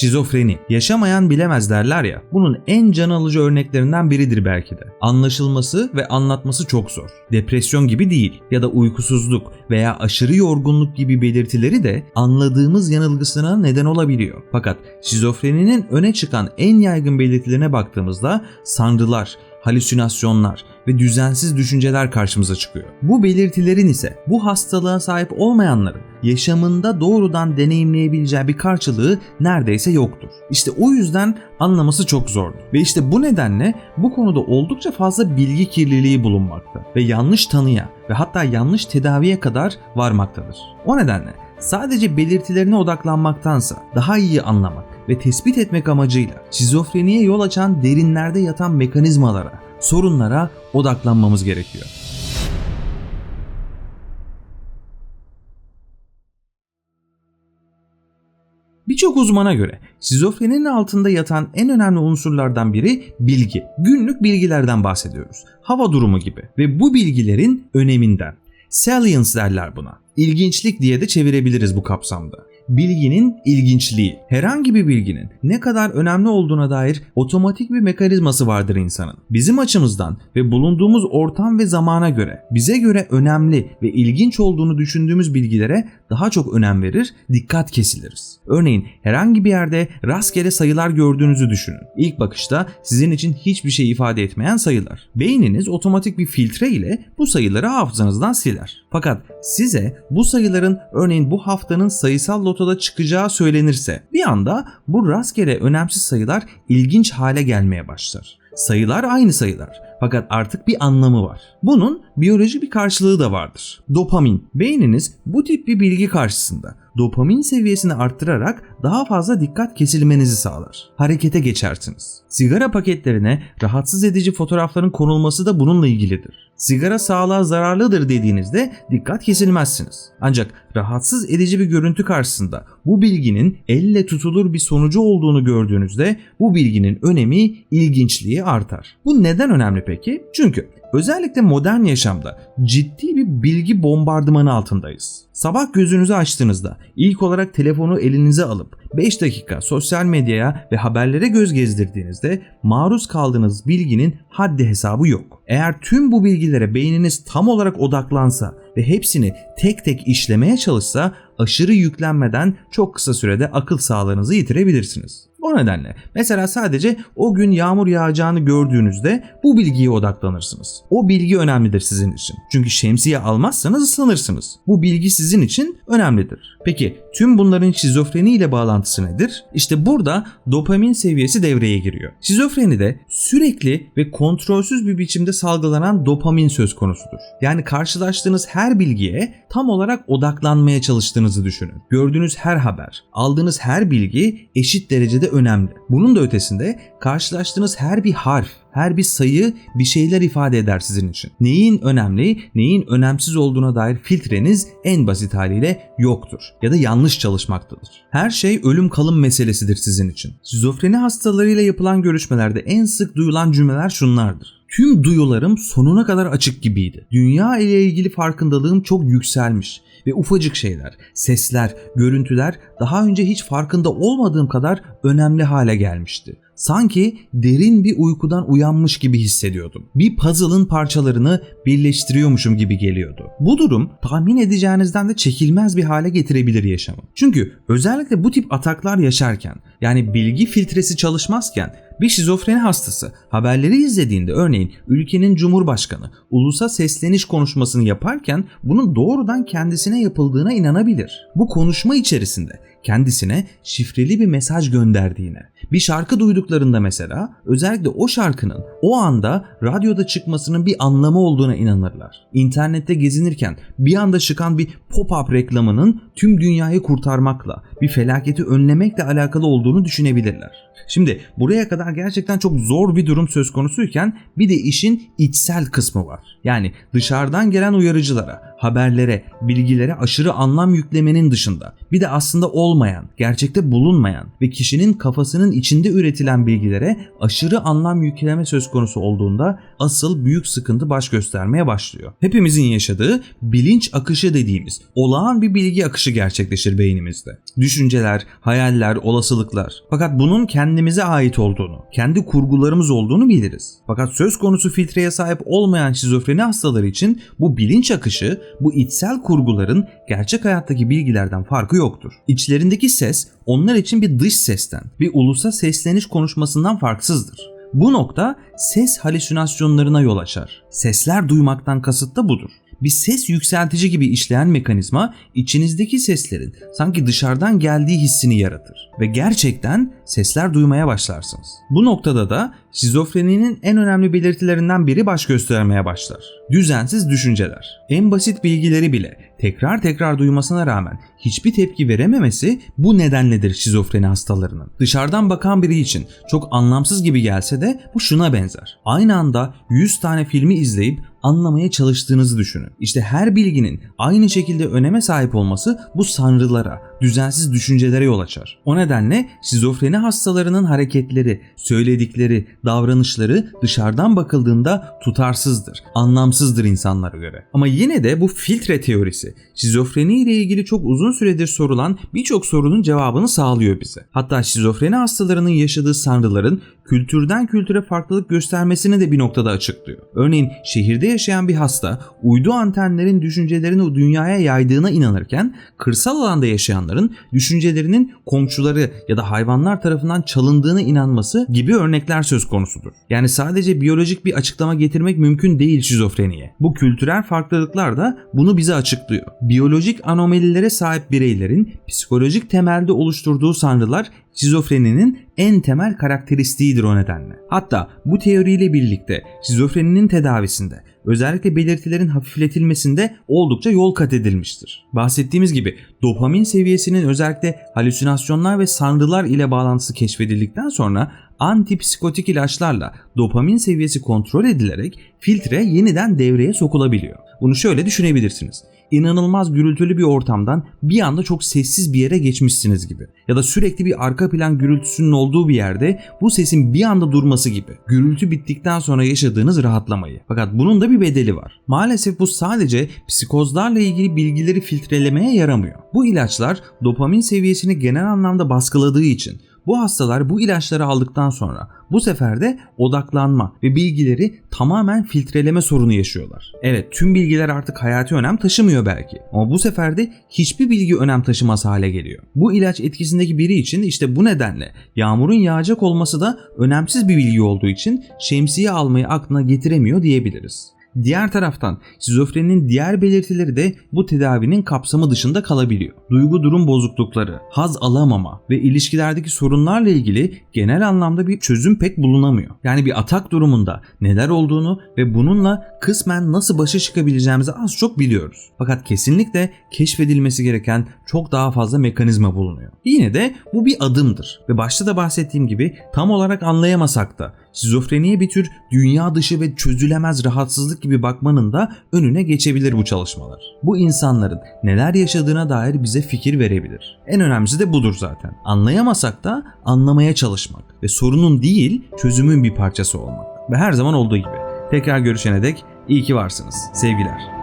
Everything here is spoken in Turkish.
Şizofreni. Yaşamayan bilemez derler ya. Bunun en can alıcı örneklerinden biridir belki de. Anlaşılması ve anlatması çok zor. Depresyon gibi değil ya da uykusuzluk veya aşırı yorgunluk gibi belirtileri de anladığımız yanılgısına neden olabiliyor. Fakat şizofreninin öne çıkan en yaygın belirtilerine baktığımızda sanrılar, halüsinasyonlar ve düzensiz düşünceler karşımıza çıkıyor. Bu belirtilerin ise bu hastalığa sahip olmayanların yaşamında doğrudan deneyimleyebileceği bir karşılığı neredeyse yoktur. İşte o yüzden anlaması çok zordur. Ve işte bu nedenle bu konuda oldukça fazla bilgi kirliliği bulunmakta ve yanlış tanıya ve hatta yanlış tedaviye kadar varmaktadır. O nedenle sadece belirtilerine odaklanmaktansa daha iyi anlamak ve tespit etmek amacıyla şizofreniye yol açan derinlerde yatan mekanizmalara, sorunlara odaklanmamız gerekiyor. Birçok uzmana göre şizofreninin altında yatan en önemli unsurlardan biri bilgi. Günlük bilgilerden bahsediyoruz. Hava durumu gibi ve bu bilgilerin öneminden. Salience derler buna. İlginçlik diye de çevirebiliriz bu kapsamda bilginin ilginçliği. Herhangi bir bilginin ne kadar önemli olduğuna dair otomatik bir mekanizması vardır insanın. Bizim açımızdan ve bulunduğumuz ortam ve zamana göre bize göre önemli ve ilginç olduğunu düşündüğümüz bilgilere daha çok önem verir, dikkat kesiliriz. Örneğin herhangi bir yerde rastgele sayılar gördüğünüzü düşünün. İlk bakışta sizin için hiçbir şey ifade etmeyen sayılar. Beyniniz otomatik bir filtre ile bu sayıları hafızanızdan siler. Fakat size bu sayıların örneğin bu haftanın sayısal lotoda çıkacağı söylenirse bir anda bu rastgele önemsiz sayılar ilginç hale gelmeye başlar. Sayılar aynı sayılar fakat artık bir anlamı var. Bunun biyolojik bir karşılığı da vardır. Dopamin. Beyniniz bu tip bir bilgi karşısında dopamin seviyesini arttırarak daha fazla dikkat kesilmenizi sağlar. Harekete geçersiniz. Sigara paketlerine rahatsız edici fotoğrafların konulması da bununla ilgilidir. Sigara sağlığa zararlıdır dediğinizde dikkat kesilmezsiniz. Ancak rahatsız edici bir görüntü karşısında bu bilginin elle tutulur bir sonucu olduğunu gördüğünüzde bu bilginin önemi, ilginçliği artar. Bu neden önemli peki? Çünkü özellikle modern yaşamda ciddi bir bilgi bombardımanı altındayız. Sabah gözünüzü açtığınızda ilk olarak telefonu elinize alıp 5 dakika sosyal medyaya ve haberlere göz gezdirdiğinizde maruz kaldığınız bilginin haddi hesabı yok. Eğer tüm bu bilgilere beyniniz tam olarak odaklansa ve hepsini tek tek işlemeye çalışsa aşırı yüklenmeden çok kısa sürede akıl sağlığınızı yitirebilirsiniz. O nedenle mesela sadece o gün yağmur yağacağını gördüğünüzde bu bilgiye odaklanırsınız. O bilgi önemlidir sizin için. Çünkü şemsiye almazsanız ıslanırsınız. Bu bilgi sizin için önemlidir. Peki tüm bunların şizofreni ile bağlantısı nedir? İşte burada dopamin seviyesi devreye giriyor. Şizofrenide sürekli ve kontrolsüz bir biçimde salgılanan dopamin söz konusudur. Yani karşılaştığınız her bilgiye tam olarak odaklanmaya çalıştığınızı düşünün. Gördüğünüz her haber, aldığınız her bilgi eşit derecede önemli. Bunun da ötesinde karşılaştığınız her bir harf, her bir sayı bir şeyler ifade eder sizin için. Neyin önemli, neyin önemsiz olduğuna dair filtreniz en basit haliyle yoktur ya da yanlış çalışmaktadır. Her şey ölüm kalım meselesidir sizin için. Şizofreni hastalarıyla yapılan görüşmelerde en sık duyulan cümleler şunlardır. Tüm duyularım sonuna kadar açık gibiydi. Dünya ile ilgili farkındalığım çok yükselmiş ve ufacık şeyler, sesler, görüntüler daha önce hiç farkında olmadığım kadar önemli hale gelmişti. Sanki derin bir uykudan uyanmış gibi hissediyordum. Bir puzzle'ın parçalarını birleştiriyormuşum gibi geliyordu. Bu durum tahmin edeceğinizden de çekilmez bir hale getirebilir yaşamı. Çünkü özellikle bu tip ataklar yaşarken yani bilgi filtresi çalışmazken bir şizofreni hastası haberleri izlediğinde örneğin ülkenin cumhurbaşkanı ulusa sesleniş konuşmasını yaparken bunun doğrudan kendisine yapıldığına inanabilir. Bu konuşma içerisinde kendisine şifreli bir mesaj gönderdiğine, bir şarkı duyduklarında mesela özellikle o şarkının o anda radyoda çıkmasının bir anlamı olduğuna inanırlar. İnternette gezinirken bir anda çıkan bir pop-up reklamının tüm dünyayı kurtarmakla, bir felaketi önlemekle alakalı olduğunu düşünebilirler. Şimdi buraya kadar gerçekten çok zor bir durum söz konusuyken bir de işin içsel kısmı var. Yani dışarıdan gelen uyarıcılara, haberlere, bilgilere aşırı anlam yüklemenin dışında Bir de aslında olmayan, gerçekte bulunmayan ve kişinin kafasının içinde üretilen bilgilere aşırı anlam yükleme söz konusu olduğunda asıl büyük sıkıntı baş göstermeye başlıyor. Hepimizin yaşadığı bilinç akışı dediğimiz olağan bir bilgi akışı gerçekleşir beynimizde. Düşünceler, hayaller, olasılıklar. Fakat bunun kendimize ait olduğunu, kendi kurgularımız olduğunu biliriz. Fakat söz konusu filtreye sahip olmayan şizofreni hastaları için bu bilinç akışı, bu içsel kurguların gerçek hayattaki bilgilerden farkı yoktur. İçlerindeki ses onlar için bir dış sesten, bir ulusa sesleniş konuşmasından farksızdır. Bu nokta ses halüsinasyonlarına yol açar. Sesler duymaktan kasıt da budur. Bir ses yükseltici gibi işleyen mekanizma içinizdeki seslerin sanki dışarıdan geldiği hissini yaratır ve gerçekten sesler duymaya başlarsınız. Bu noktada da şizofreninin en önemli belirtilerinden biri baş göstermeye başlar. Düzensiz düşünceler. En basit bilgileri bile tekrar tekrar duymasına rağmen hiçbir tepki verememesi bu nedenledir şizofreni hastalarının. Dışarıdan bakan biri için çok anlamsız gibi gelse de bu şuna benzer. Aynı anda 100 tane filmi izleyip anlamaya çalıştığınızı düşünün. İşte her bilginin aynı şekilde öneme sahip olması bu sanrılara, düzensiz düşüncelere yol açar. O nedenle şizofreni hastalarının hareketleri, söyledikleri, davranışları dışarıdan bakıldığında tutarsızdır, anlamsızdır insanlara göre. Ama yine de bu filtre teorisi şizofreni ile ilgili çok uzun süredir sorulan birçok sorunun cevabını sağlıyor bize. Hatta şizofreni hastalarının yaşadığı sanrıların kültürden kültüre farklılık göstermesini de bir noktada açıklıyor. Örneğin şehirde yaşayan bir hasta uydu antenlerin düşüncelerini dünyaya yaydığına inanırken kırsal alanda yaşayanların düşüncelerinin komşuları ya da hayvanlar tarafından çalındığına inanması gibi örnekler söz konusudur. Yani sadece biyolojik bir açıklama getirmek mümkün değil şizofreniye. Bu kültürel farklılıklar da bunu bize açıklıyor. Biyolojik anomalilere sahip bireylerin psikolojik temelde oluşturduğu sanrılar şizofreninin en temel karakteristiğidir o nedenle. Hatta bu teoriyle birlikte şizofreninin tedavisinde özellikle belirtilerin hafifletilmesinde oldukça yol kat edilmiştir. Bahsettiğimiz gibi dopamin seviyesinin özellikle halüsinasyonlar ve sanrılar ile bağlantısı keşfedildikten sonra antipsikotik ilaçlarla dopamin seviyesi kontrol edilerek filtre yeniden devreye sokulabiliyor. Bunu şöyle düşünebilirsiniz inanılmaz gürültülü bir ortamdan bir anda çok sessiz bir yere geçmişsiniz gibi. Ya da sürekli bir arka plan gürültüsünün olduğu bir yerde bu sesin bir anda durması gibi. Gürültü bittikten sonra yaşadığınız rahatlamayı. Fakat bunun da bir bedeli var. Maalesef bu sadece psikozlarla ilgili bilgileri filtrelemeye yaramıyor. Bu ilaçlar dopamin seviyesini genel anlamda baskıladığı için bu hastalar bu ilaçları aldıktan sonra bu sefer de odaklanma ve bilgileri tamamen filtreleme sorunu yaşıyorlar. Evet tüm bilgiler artık hayati önem taşımıyor belki ama bu sefer de hiçbir bilgi önem taşımaz hale geliyor. Bu ilaç etkisindeki biri için işte bu nedenle yağmurun yağacak olması da önemsiz bir bilgi olduğu için şemsiye almayı aklına getiremiyor diyebiliriz. Diğer taraftan şizofreninin diğer belirtileri de bu tedavinin kapsamı dışında kalabiliyor. Duygu durum bozuklukları, haz alamama ve ilişkilerdeki sorunlarla ilgili genel anlamda bir çözüm pek bulunamıyor. Yani bir atak durumunda neler olduğunu ve bununla kısmen nasıl başa çıkabileceğimizi az çok biliyoruz. Fakat kesinlikle keşfedilmesi gereken çok daha fazla mekanizma bulunuyor. Yine de bu bir adımdır ve başta da bahsettiğim gibi tam olarak anlayamasak da şizofreniye bir tür dünya dışı ve çözülemez rahatsızlık gibi bakmanın da önüne geçebilir bu çalışmalar. Bu insanların neler yaşadığına dair bize fikir verebilir. En önemlisi de budur zaten. Anlayamasak da anlamaya çalışmak ve sorunun değil çözümün bir parçası olmak. Ve her zaman olduğu gibi. Tekrar görüşene dek iyi ki varsınız. Sevgiler.